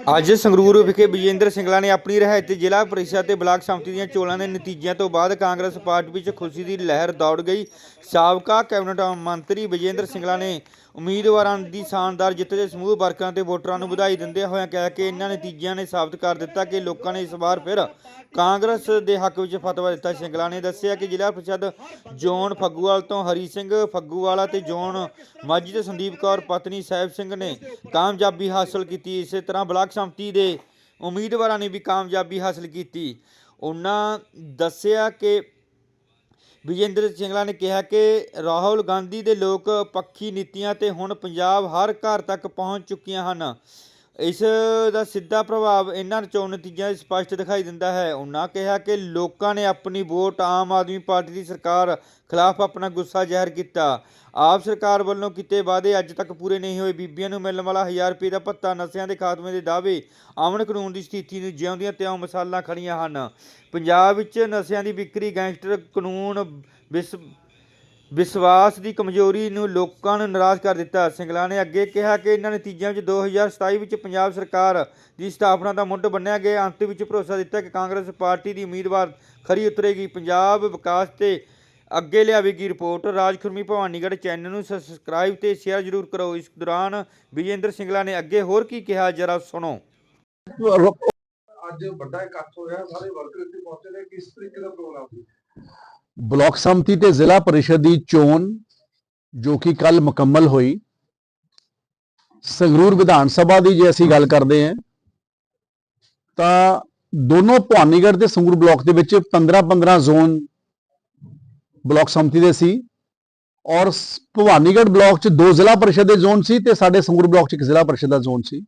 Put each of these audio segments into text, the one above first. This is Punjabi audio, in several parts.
ਅੱਜ ਸੰਗਰੂਰ ਵਿਖੇ ਵਿਜੇਂਦਰ ਸਿੰਗਲਾ ਨੇ ਆਪਣੀ ਰਿਹਾਇਤੀ ਜ਼ਿਲ੍ਹਾ ਪਰਿਸ਼ਦ ਤੇ ਬਲਾਕ ਸੰਮਤੀ ਦੀਆਂ ਚੋਣਾਂ ਦੇ ਨਤੀਜਿਆਂ ਤੋਂ ਬਾਅਦ ਕਾਂਗਰਸ ਪਾਰਟੀ ਵਿੱਚ ਖੁਸ਼ੀ ਦੀ ਲਹਿਰ ਦੌੜ ਗਈ। ਸਾਬਕਾ ਕੈਬਨਿਟ ਮੰਤਰੀ ਵਿਜੇਂਦਰ ਸਿੰਗਲਾ ਨੇ ਉਮੀਦਵਾਰਾਂ ਦੀ ਸ਼ਾਨਦਾਰ ਜਿੱਤ ਦੇ ਸਮੂਹ ਵਰਕਰਾਂ ਤੇ ਵੋਟਰਾਂ ਨੂੰ ਵਧਾਈ ਦਿੰਦੇ ਹੋਏ ਕਿਹਾ ਕਿ ਇਹਨਾਂ ਨਤੀਜਿਆਂ ਨੇ ਸਾਬਤ ਕਰ ਦਿੱਤਾ ਕਿ ਲੋਕਾਂ ਨੇ ਇਸ ਵਾਰ ਫਿਰ ਕਾਂਗਰਸ ਦੇ ਹੱਕ ਵਿੱਚ ਫਤਵਾ ਦਿੱਤਾ। ਸਿੰਗਲਾ ਨੇ ਦੱਸਿਆ ਕਿ ਜ਼ਿਲ੍ਹਾ ਪਰਿਸ਼ਦ ਜ਼ੋਨ ਫੱਗੂਵਾਲ ਤੋਂ ਹਰੀ ਸਿੰਘ ਫੱਗੂਵਾਲਾ ਤੇ ਜ਼ੋਨ ਮਾਝੀ ਤੇ ਸੰਦੀਪ ਕੌਰ, ਪਤਨੀ ਸਾਹਿਬ ਸਿੰਘ ਨੇ ਕਾਮਯਾਬੀ ਹਾਸਲ ਕੀਤੀ। ਇਸੇ ਤਰ੍ਹਾਂ ਬਲਾਕ ਸੰਮਤੀ ਦੇ ਉਮੀਦਵਾਰਾਂ ਨੇ ਵੀ ਕਾਮਯਾਬੀ ਹਾਸਲ ਕੀਤੀ। ਉਹਨਾਂ ਦੱਸਿਆ ਕਿ ਵਿਜੇਂਦਰ ਸਿੰਗਲਾ ਨੇ ਕਿਹਾ ਕਿ ਰਾਹੁਲ ਗਾਂਧੀ ਦੇ ਲੋਕ ਪੱਖੀ ਨੀਤੀਆਂ ਤੇ ਹੁਣ ਪੰਜਾਬ ਹਰ ਘਰ ਤੱਕ ਪਹੁੰਚ ਚੁੱਕੀਆਂ ਹਨ। ਇਸ ਦਾ ਸਿੱਧਾ ਪ੍ਰਭਾਵ ਇਹਨਾਂ ਚੋਣ ਨਤੀਜਿਆਂ 'ਚ ਸਪਸ਼ਟ ਦਿਖਾਈ ਦਿੰਦਾ ਹੈ। ਉਹਨਾਂ ਕਿਹਾ ਕਿ ਲੋਕਾਂ ਨੇ ਆਪਣੀ ਵੋਟ ਆਮ ਆਦਮੀ ਪਾਰਟੀ ਦੀ ਸਰਕਾਰ ਖਿਲਾਫ ਆਪਣਾ ਗੁੱਸਾ ਜ਼ਾਹਿਰ ਕੀਤਾ। ਆਪ ਸਰਕਾਰ ਵੱਲੋਂ ਕੀਤੇ ਵਾਅਦੇ ਅੱਜ ਤੱਕ ਪੂਰੇ ਨਹੀਂ ਹੋਏ। ਬੀਬੀਆਂ ਨੂੰ ਮਿਲਣ ਵਾਲਾ 1000 ਰੁਪਏ ਦਾ ਭੱਤਾ ਨਸ਼ਿਆਂ ਦੇ ਖਾਤਮੇ ਦੇ ਦਾਅਵੇ ਅਮਨ ਕਾਨੂੰਨ ਦੀ ਸਥਿਤੀ ਨੂੰ ਜਿਉਂਦੀਆਂ ਤਿਉਂ ਮਸਾਲਾਂ ਖੜੀਆਂ ਹਨ। ਪੰਜਾਬ ਵਿੱਚ ਨਸ਼ਿਆਂ ਦੀ ਵਿਕਰੀ ਗੈਂਗਸਟਰ ਕਾਨੂੰਨ ਵਿਸ ਵਿਸ਼ਵਾਸ ਦੀ ਕਮਜ਼ੋਰੀ ਨੂੰ ਲੋਕਾਂ ਨੂੰ ਨਾਰਾਜ਼ ਕਰ ਦਿੱਤਾ। ਸਿੰਗਲਾ ਨੇ ਅੱਗੇ ਕਿਹਾ ਕਿ ਇਹਨਾਂ ਨਤੀਜਿਆਂ ਵਿੱਚ 2027 ਵਿੱਚ ਪੰਜਾਬ ਸਰਕਾਰ ਦੀ ਸਥਾਪਨਾ ਦਾ ਮੁੱਢ ਬੰਨਿਆ ਗਿਆ। ਅੰਤ ਵਿੱਚ ਭਰੋਸਾ ਦਿੱਤਾ ਕਿ ਕਾਂਗਰਸ ਪਾਰਟੀ ਦੀ ਉਮੀਦਵਾਰ ਖਰੀ ਉਤਰੇਗੀ। ਪੰਜਾਬ ਵਿਕਾਸ ਤੇ ਅੱਗੇ ਲਿਆਵੇਗੀ ਰਿਪੋਰਟ। ਰਾਜ ਖੁਰਮੀ ਭਵਾਨੀਗੜ੍ਹ ਚੈਨਲ ਨੂੰ ਸਬਸਕ੍ਰਾਈਬ ਤੇ ਸ਼ੇਅਰ ਜ਼ਰੂਰ ਕਰੋ। ਇਸ ਦੌਰਾਨ ਵਿਜੇਂਦਰ ਸਿੰਗਲਾ ਨੇ ਅੱਗੇ ਹੋਰ ਕੀ ਕਿਹਾ, ਜਰਾ ਸੁਣੋ। ਅੱਜ ਵੱਡਾ ਇਕੱਠ ਹੋਇਆ। ਸਾਰੇ ਵਰਕਰ ਇੱਥੇ ਪਹੁੰਚੇ ਨੇ। ਕਿਸ ਤਰੀਕੇ ਦਾ ਪ੍ਰੋਗਰਾਮ ਸੀ? ਬਲਾਕ ਸੰਮਤੀ ਤੇ ਜ਼ਿਲ੍ਹਾ ਪਰਿਸ਼ਦ ਦੀ ਚੋਣ ਜੋ ਕਿ ਕੱਲ ਮੁਕੰਮਲ ਹੋਈ। ਸੰਗਰੂਰ ਵਿਧਾਨ ਸਭਾ ਦੀ ਜੇ ਅਸੀਂ ਗੱਲ ਕਰਦੇ ਹਾਂ, ਤਾਂ ਦੋਨੋਂ ਭਵਾਨੀਗੜ੍ਹ ਤੇ ਸੰਗਰੂਰ ਬਲਾਕ ਦੇ ਵਿੱਚ 15-15 ਜ਼ੋਨ ਬਲਾਕ ਸੰਮਤੀ ਦੇ ਸੀ ਔਰ ਭਵਾਨੀਗੜ੍ਹ ਬਲਾਕ 'ਚ ਦੋ ਜ਼ਿਲ੍ਹਾ ਪਰਿਸ਼ਦ ਦੇ ਜ਼ੋਨ ਸੀ ਤੇ ਸਾਡੇ ਸੰਗਰੂਰ ਬਲਾਕ 'ਚ ਇੱਕ ਜ਼ਿਲ੍ਹਾ ਪਰਿਸ਼ਦ ਦਾ ਜ਼ੋਨ ਸੀ।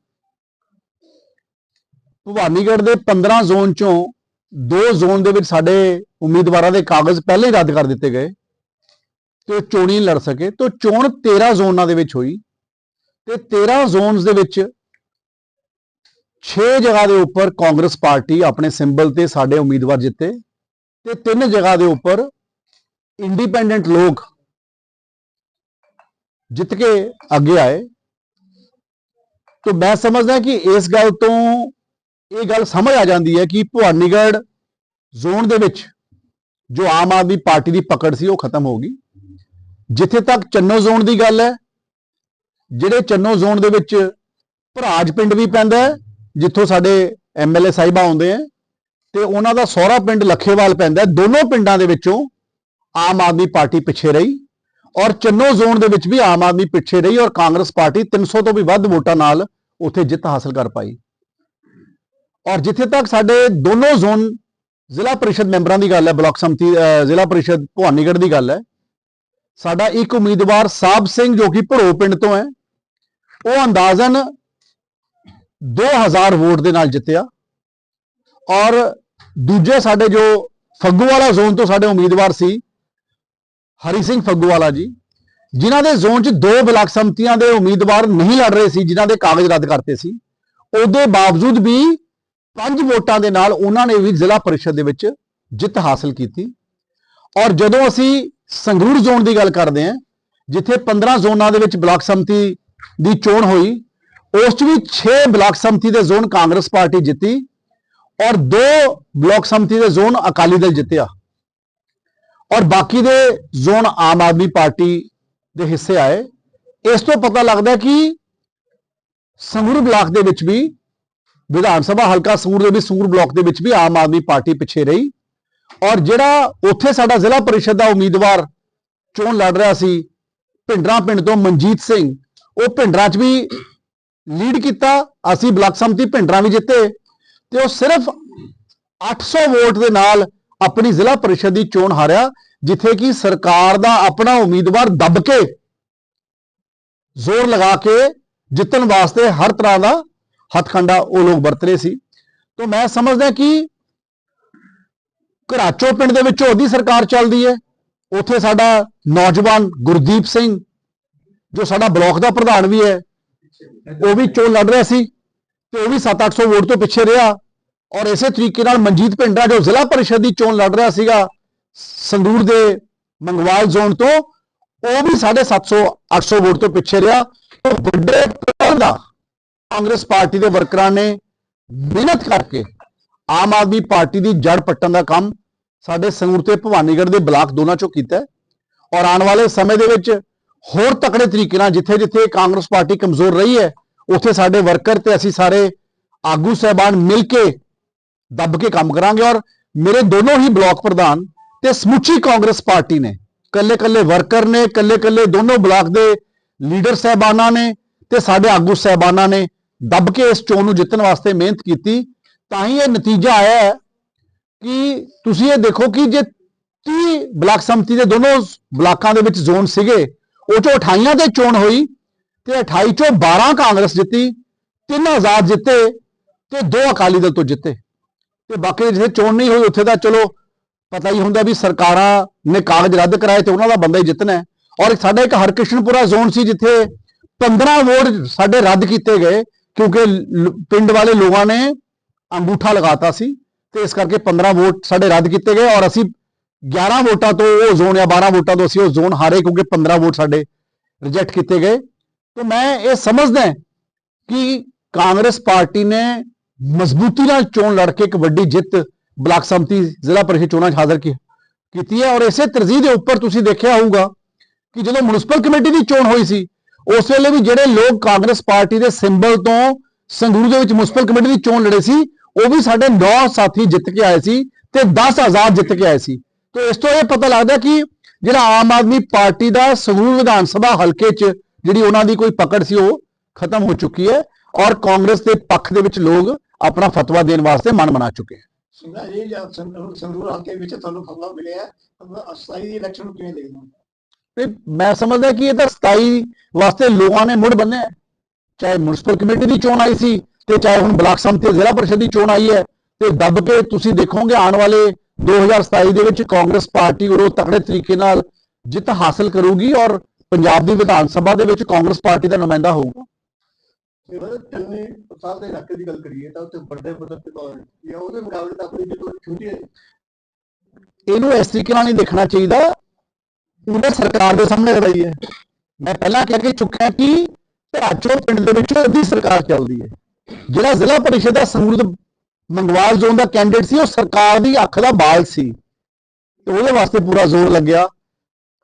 ਭਵਾਨੀਗੜ੍ਹ ਦੇ 15 ਜ਼ੋਨ 'ਚੋਂ ਦੋ ਜ਼ੋਨ ਦੇ ਵਿੱਚ ਸਾਡੇ ਉਮੀਦਵਾਰਾਂ ਦੇ ਕਾਗਜ਼ ਪਹਿਲਾਂ ਹੀ ਰੱਦ ਕਰ ਦਿੱਤੇ ਗਏ ਤੇ ਉਹ ਚੋਣੀ ਨਹੀਂ ਲੜ ਸਕੇ। ਤੋਂ ਚੋਣ 13 ਜ਼ੋਨਾਂ ਦੇ ਵਿੱਚ ਹੋਈ ਤੇ 13 ਜ਼ੋਨਸ ਦੇ ਵਿੱਚ 6 ਜਗ੍ਹਾ ਦੇ ਉੱਪਰ ਕਾਂਗਰਸ ਪਾਰਟੀ ਆਪਣੇ ਸਿੰਬਲ ਤੇ ਸਾਡੇ ਉਮੀਦਵਾਰ ਜਿੱਤੇ ਤੇ ਤਿੰਨ ਜਗ੍ਹਾ ਦੇ ਉੱਪਰ ਇੰਡੀਪੈਂਡੈਂਟ ਲੋਕ ਜਿੱਤ ਕੇ ਅੱਗੇ ਆਏ। ਤੋਂ ਮੈਂ ਸਮਝਦਾ ਕਿ ਇਸ ਗੱਲ ਤੋਂ ਇਹ ਗੱਲ ਸਮਝ ਆ ਜਾਂਦੀ ਹੈ ਕਿ ਭਵਾਨੀਗੜ੍ਹ ਜ਼ੋਨ ਦੇ ਵਿੱਚ ਜੋ ਆਮ ਆਦਮੀ ਪਾਰਟੀ ਦੀ ਪਕੜ ਸੀ ਉਹ ਖਤਮ ਹੋ ਗਈ। ਜਿੱਥੇ ਤੱਕ ਚੰਨੋ ਜ਼ੋਨ ਦੀ ਗੱਲ ਹੈ, ਜਿਹੜੇ ਚੰਨੋ ਜ਼ੋਨ ਦੇ ਵਿੱਚ ਭਰਾਜ ਪਿੰਡ ਵੀ ਪੈਂਦਾ ਜਿੱਥੋਂ ਸਾਡੇ ਐਮਐਲਏ ਸਾਹਿਬਾ ਆਉਂਦੇ ਆ ਤੇ ਉਹਨਾਂ ਦਾ ਸਹੁਰਾ ਪਿੰਡ ਲੱਖੇਵਾਲ ਪੈਂਦਾ ਦੋਨੋਂ ਪਿੰਡਾਂ ਦੇ ਵਿੱਚੋਂ ਆਮ ਆਦਮੀ ਪਾਰਟੀ ਪਿੱਛੇ ਰਹੀ ਔਰ ਚੰਨੋ ਜ਼ੋਨ ਦੇ ਵਿੱਚ ਵੀ ਆਮ ਆਦਮੀ ਪਿੱਛੇ ਰਹੀ ਔਰ ਕਾਂਗਰਸ ਪਾਰਟੀ 300 ਤੋਂ ਵੀ ਵੱਧ ਵੋਟਾਂ ਨਾਲ ਉੱਥੇ ਜਿੱਤ ਹਾਸਲ ਕਰ ਪਾਈ। ਔਰ ਜਿੱਥੇ ਤੱਕ ਸਾਡੇ ਦੋਨੋਂ ਜ਼ੋਨ ਜ਼ਿਲ੍ਹਾ ਪਰਿਸ਼ਦ ਮੈਂਬਰਾਂ ਦੀ ਗੱਲ ਹੈ, ਬਲਾਕ ਸੰਮਤੀ ਜ਼ਿਲ੍ਹਾ ਪਰਿਸ਼ਦ ਭਵਾਨੀਗੜ੍ਹ ਦੀ ਗੱਲ ਹੈ, ਸਾਡਾ ਇੱਕ ਉਮੀਦਵਾਰ ਸਾਬ ਸਿੰਘ ਜੋ ਕਿ ਭੜੋ ਪਿੰਡ ਤੋਂ ਹੈ, ਉਹ ਅੰਦਾਜ਼ਨ 2000 ਵੋਟ ਦੇ ਨਾਲ ਜਿੱਤਿਆ ਔਰ ਦੂਜੇ ਸਾਡੇ ਜੋ ਫੱਗੂਵਾਲਾ ਜ਼ੋਨ ਤੋਂ ਸਾਡੇ ਉਮੀਦਵਾਰ ਸੀ, ਹਰੀ ਸਿੰਘ ਫੱਗੂਵਾਲਾ ਜੀ, ਜਿਨ੍ਹਾਂ ਦੇ ਜ਼ੋਨ 'ਚ ਦੋ ਬਲਾਕ ਸੰਮਤੀਆਂ ਦੇ ਉਮੀਦਵਾਰ ਨਹੀਂ ਲੜ ਰਹੇ ਸੀ, ਜਿਨ੍ਹਾਂ ਦੇ ਕਾਗਜ਼ ਰੱਦ ਕਰਤੇ ਸੀ, ਉਹਦੇ ਬਾਵਜੂਦ ਵੀ ਪੰਜ ਵੋਟਾਂ ਦੇ ਨਾਲ ਉਹਨਾਂ ਨੇ ਵੀ ਜ਼ਿਲ੍ਹਾ ਪਰਿਸ਼ਦ ਦੇ ਵਿੱਚ ਜਿੱਤ ਹਾਸਲ ਕੀਤੀ। ਔਰ ਜਦੋਂ ਅਸੀਂ ਸੰਗਰੂਰ ਜ਼ੋਨ ਦੀ ਗੱਲ ਕਰਦੇ ਹਾਂ, ਜਿੱਥੇ 15 ਜ਼ੋਨਾਂ ਦੇ ਵਿੱਚ ਬਲਾਕ ਸੰਮਤੀ ਦੀ ਚੋਣ ਹੋਈ, ਉਸ 'ਚ ਵੀ 6 ਬਲਾਕ ਸੰਮਤੀ ਦੇ ਜ਼ੋਨ ਕਾਂਗਰਸ ਪਾਰਟੀ ਜਿੱਤੀ ਔਰ ਦੋ ਬਲਾਕ ਸੰਮਤੀ ਦੇ ਜ਼ੋਨ ਅਕਾਲੀ ਦਲ ਜਿੱਤਿਆ। ਔਰ ਬਾਕੀ ਦੇ ਜ਼ੋਨ ਆਮ ਆਦਮੀ ਪਾਰਟੀ ਦੇ ਹਿੱਸੇ ਆਏ। ਇਸ ਤੋਂ ਪਤਾ ਲੱਗਦਾ ਕਿ ਸੰਗਰੂਰ ਬਲਾਕ ਦੇ ਵਿੱਚ ਵੀ ਵਿਧਾਨ ਸਭਾ ਹਲਕਾ ਸੂਰ ਦੇ ਵੀ ਸੂਰ ਬਲਾਕ ਦੇ ਵਿੱਚ ਵੀ ਆਮ ਆਦਮੀ ਪਾਰਟੀ ਪਿੱਛੇ ਰਹੀ। ਔਰ ਜਿਹੜਾ ਉੱਥੇ ਸਾਡਾ ਜ਼ਿਲ੍ਹਾ ਪਰਿਸ਼ਦ ਦਾ ਉਮੀਦਵਾਰ ਚੋਣ ਲੜ ਰਿਹਾ ਸੀ, ਭਿੰਡਰਾ ਪਿੰਡ ਤੋਂ ਮਨਜੀਤ ਸਿੰਘ, ਉਹ ਭਿੰਡਰਾ 'ਚ ਵੀ ਲੀਡ ਕੀਤਾ, ਅਸੀਂ ਬਲਾਕ ਸੰਮਤੀ ਭਿੰਡਰਾ ਵੀ ਜਿੱਤੇ ਤੇ ਉਹ ਸਿਰਫ 800 ਵੋਟ ਦੇ ਨਾਲ ਆਪਣੀ ਜ਼ਿਲ੍ਹਾ ਪਰਿਸ਼ਦ ਦੀ ਚੋਣ ਹਾਰਿਆ, ਜਿੱਥੇ ਕਿ ਸਰਕਾਰ ਦਾ ਆਪਣਾ ਉਮੀਦਵਾਰ ਦੱਬ ਕੇ ਜ਼ੋਰ ਲਗਾ ਕੇ ਜਿੱਤਣ ਵਾਸਤੇ ਹਰ ਤਰ੍ਹਾਂ ਦਾ ਹੱਥਖੰਡਾ ਉਹ ਲੋਕ ਵਰਤ ਰਹੇ ਸੀ। ਤੋਂ ਮੈਂ ਸਮਝਦਾ ਕਿ ਘਰਾਚੋ ਪਿੰਡ ਦੇ ਵਿੱਚ ਉਹਦੀ ਸਰਕਾਰ ਚੱਲਦੀ ਹੈ। ਉੱਥੇ ਸਾਡਾ ਨੌਜਵਾਨ ਗੁਰਦੀਪ ਸਿੰਘ, ਜੋ ਸਾਡਾ ਬਲਾਕ ਦਾ ਪ੍ਰਧਾਨ ਵੀ ਹੈ, ਉਹ ਵੀ ਚੋਣ ਲੜ ਰਿਹਾ ਸੀ ਤੇ ਉਹ ਵੀ 7-800 ਵੋਟ ਤੋਂ ਪਿੱਛੇ ਰਿਹਾ ਔਰ ਇਸੇ ਤਰੀਕੇ ਨਾਲ ਮਨਜੀਤ ਪਿੰਡਰਾ ਜੋ ਜ਼ਿਲ੍ਹਾ ਪਰਿਸ਼ਦ ਦੀ ਚੋਣ ਲੜ ਰਿਹਾ ਸੀਗਾ, ਸੰਗਰੂਰ ਦੇ ਮੰਗਵਾਲ ਜ਼ੋਨ ਤੋਂ, ਉਹ ਵੀ 750 800 ਵੋਟ ਤੋਂ ਪਿੱਛੇ ਰਿਹਾ। ਉਹ ਵੱਡੇ ਪੱਧਰ ਦਾ ਕਾਂਗਰਸ ਪਾਰਟੀ ਦੇ ਵਰਕਰਾਂ ਨੇ ਮਿਹਨਤ ਕਰਕੇ ਆਮ ਆਦਮੀ ਪਾਰਟੀ ਦੀ ਜੜ ਪੱਟਣ ਦਾ ਕੰਮ ਸਾਡੇ ਸੰਗਰੂਰ ਤੇ ਭਵਾਨੀਗੜ੍ਹ ਦੇ ਬਲਾਕ ਦੋਨਾਂ ਚੋਂ ਕੀਤਾ ਔਰ ਆਉਣ ਵਾਲੇ ਸਮੇਂ ਦੇ ਵਿੱਚ ਹੋਰ ਤਕੜੇ ਤਰੀਕੇ ਨਾਲ ਜਿੱਥੇ ਜਿੱਥੇ ਕਾਂਗਰਸ ਪਾਰਟੀ ਕਮਜ਼ੋਰ ਰਹੀ ਹੈ, ਉੱਥੇ ਸਾਡੇ ਵਰਕਰ ਤੇ ਅਸੀਂ ਸਾਰੇ ਆਗੂ ਸਹਿਬਾਨ ਮਿਲ ਕੇ ਦੱਬ ਕੇ ਕੰਮ ਕਰਾਂਗੇ। ਔਰ ਮੇਰੇ ਦੋਨੋਂ ਹੀ ਬਲਾਕ ਪ੍ਰਧਾਨ ਤੇ ਸਮੁੱਚੀ ਕਾਂਗਰਸ ਪਾਰਟੀ ਨੇ ਕੱਲੇ ਕੱਲੇ ਵਰਕਰ ਨੇ ਕੱਲੇ ਕੱਲੇ ਦੋਨੋਂ ਬਲਾਕ ਦੇ ਲੀਡਰ ਸਹਿਬਾਨਾਂ ਨੇ ਤੇ ਸਾਡੇ ਆਗੂ ਸਹਿਬਾਨਾਂ ਨੇ ਦੱਬ ਕੇ ਇਸ ਚੋਣ ਨੂੰ ਜਿੱਤਣ ਵਾਸਤੇ ਮਿਹਨਤ ਕੀਤੀ, ਤਾਂ ਹੀ ਇਹ ਨਤੀਜਾ ਆਇਆ ਹੈ ਕਿ ਤੁਸੀਂ ਇਹ ਦੇਖੋ ਕਿ ਜੇ 30 ਬਲਾਕ ਸੰਮਤੀ ਦੇ ਦੋਨੋਂ ਬਲਾਕਾਂ ਦੇ ਵਿੱਚ ਜ਼ੋਨ ਸੀਗੇ, ਉਹ ਚੋਂ 28 ਤੇ ਚੋਣ ਹੋਈ ਤੇ 28 ਚੋਂ 12 ਕਾਂਗਰਸ ਜਿੱਤੀ, ਤਿੰਨ ਆਜ਼ਾਦ ਜਿੱਤੇ ਤੇ ਦੋ ਅਕਾਲੀ ਦਲ ਤੋਂ ਜਿੱਤੇ। ਤੇ ਬਾਕੀ ਜਿੱਥੇ ਚੋਣ ਨਹੀਂ ਹੋਈ ਉੱਥੇ ਤਾਂ ਚਲੋ ਪਤਾ ਹੀ ਹੁੰਦਾ ਵੀ ਸਰਕਾਰਾਂ ਨੇ ਕਾਗਜ਼ ਰੱਦ ਕਰਾਏ ਤੇ ਉਹਨਾਂ ਦਾ ਬੰਦਾ ਹੀ ਜਿੱਤਣਾ ਹੈ। ਔਰ ਸਾਡਾ ਇੱਕ ਹਰਕਿਸ਼ਨਪੁਰਾ ਜ਼ੋਨ ਸੀ ਜਿੱਥੇ 15 ਵੋਟ ਸਾਡੇ ਰੱਦ ਕੀਤੇ ਗਏ ਕਿਉਂਕਿ ਲ- ਪਿੰਡ ਵਾਲੇ ਲੋਕਾਂ ਨੇ ਅੰਗੂਠਾ ਲਗਾਤਾ ਸੀ ਤੇ ਇਸ ਕਰਕੇ 15 ਵੋਟ ਸਾਡੇ ਰੱਦ ਕੀਤੇ ਗਏ ਔਰ ਅਸੀਂ 11 ਵੋਟਾਂ ਤੋਂ ਉਹ ਜ਼ੋਨ ਜਾਂ 12 ਵੋਟਾਂ ਤੋਂ ਅਸੀਂ ਉਹ ਜ਼ੋਨ ਹਾਰੇ ਕਿਉਂਕਿ 15 ਵੋਟ ਸਾਡੇ ਰਿਜੈਕਟ ਕੀਤੇ ਗਏ ਤੇ ਮੈਂ ਇਹ ਸਮਝਦਾ ਹਾਂ ਕਿ ਕਾਂਗਰਸ ਪਾਰਟੀ ਨੇ ਮਜ਼ਬੂਤੀ ਨਾਲ ਚੋਣ ਲੜ ਕੇ ਇੱਕ ਵੱਡੀ ਜਿੱਤ ਬਲਾਕ ਸੰਮਤੀ ਜ਼ਿਲ੍ਹਾ ਪਰਿਸ਼ਦ ਚੋਣਾਂ 'ਚ ਹਾਜ਼ਰ ਕੀ- ਕੀਤੀ ਹੈ ਔਰ ਇਸੇ ਤਰਜੀਹ ਦੇ ਉੱਪਰ ਤੁਸੀਂ ਦੇਖਿਆ ਹੋਊਗਾ ਕਿ ਜਦੋਂ ਮਿਊਨਿਸਪਲ ਕਮੇਟੀ ਦੀ ਚੋਣ ਹੋਈ ਸੀ ਉਸ ਵੇਲੇ ਵੀ ਜਿਹੜੇ ਲੋਕ ਕਾਂਗਰਸ ਪਾਰਟੀ ਦੇ ਸਿੰਬਲ ਤੋਂ ਸੰਗਰੂਰ ਦੇ ਵਿੱਚ ਮਿਊਨਿਸਪਲ ਕਮੇਟੀ ਦੀ ਚੋਣ ਲੜੇ ਸੀ ਉਹ ਵੀ ਸਾਡੇ 9 ਸਾਥੀ ਜਿੱਤ ਕੇ ਆਏ ਸੀ ਤੇ 10 ਆਜ਼ਾਦ ਜਿੱਤ ਕੇ ਆਏ ਸੀ। ਤੇ ਇਸ ਤੋਂ ਇਹ ਪਤਾ ਲੱਗਦਾ ਕਿ ਜਿਹੜਾ ਆਮ ਆਦਮੀ ਪਾਰਟੀ ਦਾ ਸੰਗਰੂਰ ਵਿਧਾਨ ਸਭਾ ਹਲਕੇ 'ਚ ਜਿਹੜੀ ਉਹਨਾਂ ਦੀ ਕੋਈ ਪਕੜ ਸੀ ਉਹ ਖਤਮ ਹੋ ਚੁੱਕੀ ਹੈ ਔਰ ਕਾਂਗਰਸ ਦੇ ਪੱਖ ਦੇ ਵਿੱਚ ਲੋਕ ਆਪਣਾ ਫਤਵਾ ਦੇਣ ਵਾਸਤੇ ਮਨ ਬਣਾ ਚੁੱਕੇ ਹਨ ਜੀ ਸੰਗਰੂਰ ਹਲਕੇ ਵਿੱਚ ਤੁਹਾਨੂੰ ਫਤਵਾ ਮਿਲਿਆ ਅਸਥਾਈ ਦੀ ਇਲੈਕਸ਼ਨ ਨੂੰ ਕਿਵੇਂ ਦੇਖਦੇ ਹੋ? ਤੇ ਮੈਂ ਸਮਝਦਾ ਕਿ ਇਹ ਤਾਂ 27 ਵਾਸਤੇ ਲੋਕਾਂ ਨੇ ਮੁੜ ਬੰਨਿਆ। ਹੈ। ਚਾਹੇ ਮਿਊਨਿਸਪਲ ਕਮੇਟੀ ਦੀ ਚੋਣ ਆਈ ਸੀ ਤੇ ਚਾਹੇ ਹੁਣ ਬਲਾਕ ਸੰਮਤੀ ਜ਼ਿਲ੍ਹਾ ਪਰਿਸ਼ਦ ਦੀ ਚੋਣ ਆਈ ਹੈ ਤੇ ਦੱਬ ਕੇ ਤੁਸੀਂ ਦੇਖੋਗੇ ਆਉਣ ਵਾਲੇ 2027 ਦੇ ਵਿੱਚ ਕਾਂਗਰਸ ਪਾਰਟੀ ਉਰੋਂ ਤਕੜੇ ਤਰੀਕੇ ਨਾਲ ਜਿੱਤ ਹਾਸਲ ਕਰੂਗੀ ਔਰ ਪੰਜਾਬ ਦੀ ਵਿਧਾਨ ਸਭਾ ਦੇ ਵਿੱਚ ਕਾਂਗਰਸ ਪਾਰਟੀ ਦਾ ਨੁਮਾਇੰਦਾ ਹੋਊਗਾ। ਇਹ ਬੜਾ ਚੰਨੇ ਸਾਹਿਬ ਦੇ ਇਲਾਕੇ ਦੀ ਗੱਲ ਕਰੀਏ ਤਾਂ ਉੱਥੇ ਵੱਡੇ ਪੱਧਰ ਤੇ ਕੌਣ ਜਾਂ ਉਹਦੇ ਮੁਕਾਬਲੇ ਤਾਂ ਆਪਣੀ ਜਿੱਤ ਛੋਟੀ ਹੈ। ਇਹਨੂੰ ਇਸ ਤਰੀਕੇ ਨਾਲ ਨਹੀਂ ਦੇਖਣਾ ਚਾਹੀਦਾ। ਉਹਨੇ ਸਰਕਾਰ ਦੇ ਸਾਹਮਣੇ ਰਹੀ ਹੈ। ਮੈਂ ਪਹਿਲਾਂ ਕਹਿ ਕੇ ਚੁੱਕਿਆ ਕਿ ਭਾਚੋ ਪਿੰਡ ਦੇ ਵਿੱਚ ਅੱਧੀ ਸਰਕਾਰ ਚੱਲਦੀ ਹੈ। ਜਿਹੜਾ ਜ਼ਿਲ੍ਹਾ ਪਰਿਸ਼ਦ ਦਾ ਸੰਗਰੂਰ ਮੰਗਵਾਲ ਜ਼ੋਨ ਦਾ ਕੈਂਡੀਡੇਟ ਸੀ, ਉਹ ਸਰਕਾਰ ਦੀ ਅੱਖ ਦਾ ਬਾਲ ਸੀ। ਤੇ ਉਹਦੇ ਵਾਸਤੇ ਪੂਰਾ ਜ਼ੋਰ ਲੱਗਿਆ।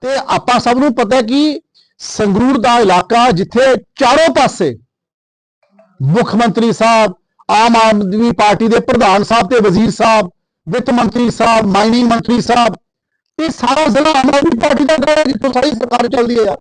ਤੇ ਆਪਾਂ ਸਭ ਨੂੰ ਪਤਾ ਕਿ ਸੰਗਰੂਰ ਦਾ ਇਲਾਕਾ ਜਿੱਥੇ ਚਾਰੋਂ ਪਾਸੇ ਮੁੱਖ ਮੰਤਰੀ ਸਾਹਿਬ, ਆਮ ਆਦਮੀ ਪਾਰਟੀ ਦੇ ਪ੍ਰਧਾਨ ਸਾਹਿਬ ਤੇ ਵਜ਼ੀਰ ਸਾਹਿਬ, ਵਿੱਤ ਮੰਤਰੀ ਸਾਹਿਬ, ਮਾਈਨਿੰਗ ਮੰਤਰੀ ਸਾਹਿਬ, ਇਹ ਸਾਰਾ ਜ਼ਿਲ੍ਹਾ ਆਮ ਆਦਮੀ ਪਾਰਟੀ ਦਾ ਹੈ, ਜਿੱਥੋਂ ਸਾਰੀ ਸਰਕਾਰ ਚੱਲਦੀ ਹੈ ਯਾਰ।